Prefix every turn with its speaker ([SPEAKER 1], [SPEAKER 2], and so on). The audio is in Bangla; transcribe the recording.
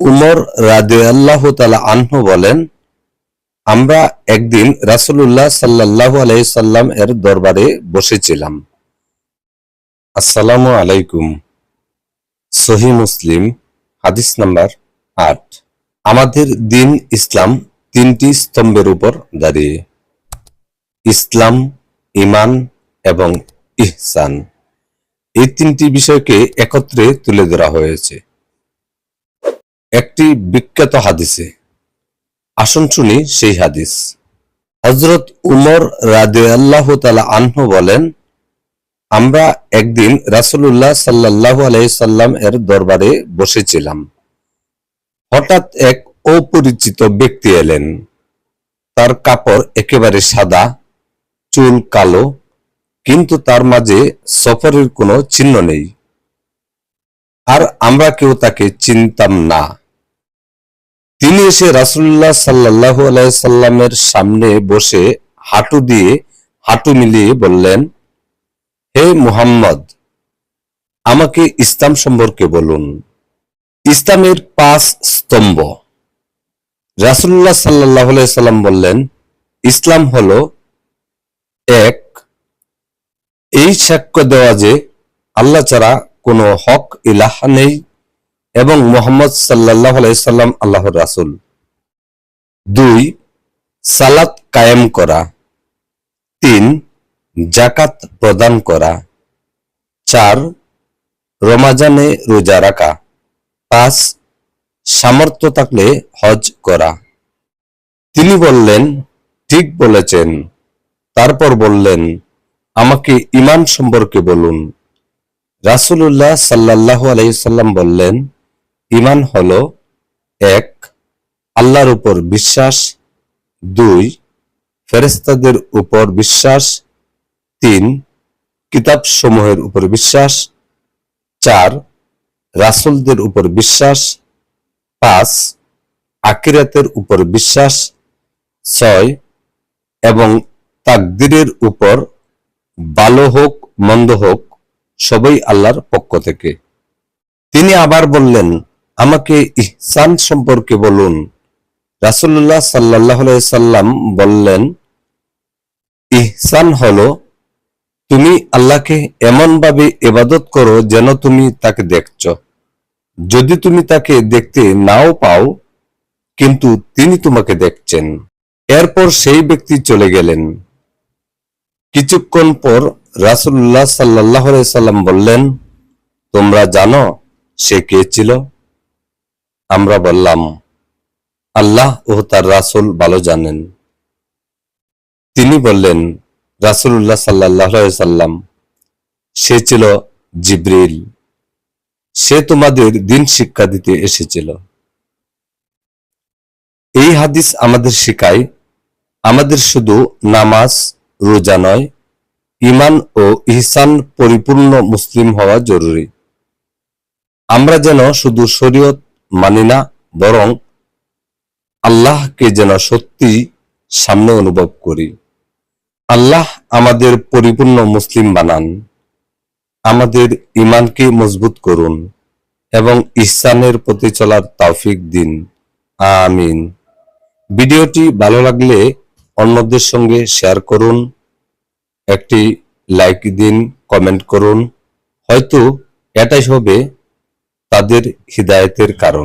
[SPEAKER 1] উমর রাদিয়াল্লাহ তালা আনহু বলেন, আমরা একদিন রাসূলুল্লাহ সাল্লাল্লাহু আলাইসাল্লাম এর দরবারে বসেছিলাম। আসসালামু আলাইকুম, সহি মুসলিম, হাদিস নাম্বার আট। আমাদের দিন ইসলাম তিনটি স্তম্ভের উপর দাঁড়িয়ে। ইসলাম ইমান এবং ইহসান। এই তিনটি বিষয়কে একত্রে তুলে ধরা হয়েছে। একটি বিখ্যাত হাদিসে। আসুন শুনি সেই হাদিস। হজরত উমর রাদে আল্লাহ তালা আনহু বলেন, আমরা একদিন রাসূলুল্লাহ সাল্লাল্লাহু আলাইহি সাল্লাম এর দরবারে বসেছিলাম। হঠাৎ এক অপরিচিত ব্যক্তি এলেন। তার কাপড় একেবারে সাদা, চুল কালো, কিন্তু তার মাঝে সফরের কোনো চিহ্ন নেই। আর আমরা কেউ তাকে চিনতাম না। তিনি এসে রাসুল্লাহ সাল্লাল্লাহু আলাইহি সাল্লামের সামনে বসে হাঁটু দিয়ে হাঁটু মিলিয়ে বললেন, হে মুহাম্মদ, আমাকে ইসলাম সম্পর্কে বলুন। ইসলামের পাঁচ স্তম্ভ। রাসূলুল্লাহ সাল্লাল্লাহু আলাইহি সাল্লাম বললেন, ইসলাম হল এক, এই সাক্ষ্য দেওয়া যে আল্লাহ ছাড়া কোনো হক ইলাহা নেই এবং মোহাম্মদ সাল্লাহ আলাইসাল্লাম আল্লাহর রাসুল। দুই, সালাত কায়েম করা। তিন জাকাত প্রদান করা। চার, রমাজানে রোজা রাখা। পাঁচ, সামর্থ্য থাকলে হজ করা। তিনি বললেন, ঠিক বলেছেন। তারপর বললেন, আমাকে ইমান সম্পর্কে বলুন। রাসূলুল্লাহ সাল্লাল্লাহু আলাইহি সাল্লাম বললেন ইমান হল এক, আল্লাহর উপর বিশ্বাস। দুই ফেরেস্তাদের উপর বিশ্বাস। তিন কিতাব সমূহের উপর বিশ্বাস। চার, রাসূলদের উপর বিশ্বাস। পাঁচ আকিরাতের উপর বিশ্বাস। ছয়, এবং তাকদিরের উপর ভালো হোক, মন্দ হোক, সবই আল্লাহর পক্ষ থেকে। তিনি আবার বললেন আমাকে ইহসান সম্পর্কে বলুন। রাসুল্লাহ সাল্লাহ সাল্লাম বললেন, ইহসান হলো, তুমি আল্লাহকে এমন ভাবে ইবাদত করো যেন তুমি তাকে দেখছ। যদি তুমি তাকে দেখতে নাও পাও, কিন্তু তিনি তোমাকে দেখছেন। এরপর সেই ব্যক্তি চলে গেলেন। কিছুক্ষণ পর রাসূলুল্লাহ সাল্লাহ সাল্লাম বললেন, তোমরা জানো সে কে ছিল? আমরা বললাম, আল্লাহ ও তার রাসূল ভালো জানেন। তিনি বললেন, রাসূলুল্লাহ সাল্লাহ সাল্লাম সে ছিল জিব্রিল। সে তোমাদের দিন শিক্ষা দিতে এসেছিল। এই হাদিস আমাদের শেখায়, আমাদের শুধু নামাজ, রোজা নয় ইমান ও ইহসান পরিপূর্ণ মুসলিম হওয়া জরুরি। আমরা যেন শুধু শরীয়ত মানি না, বরং আল্লাহকে যেন সত্যি সামনে অনুভব করি। আল্লাহ আমাদের পরিপূর্ণ মুসলিম বানান। আমাদের ইমানকে মজবুত করুন এবং ইহসানের প্রতি চলার তৌফিক দিন। আমিন। ভিডিওটি ভালো লাগলে অন্যদের সঙ্গে শেয়ার করুন, একটি লাইক দিন, কমেন্ট করুন। হয়তো এটাই হবে তাদের হিদায়তের কারণ।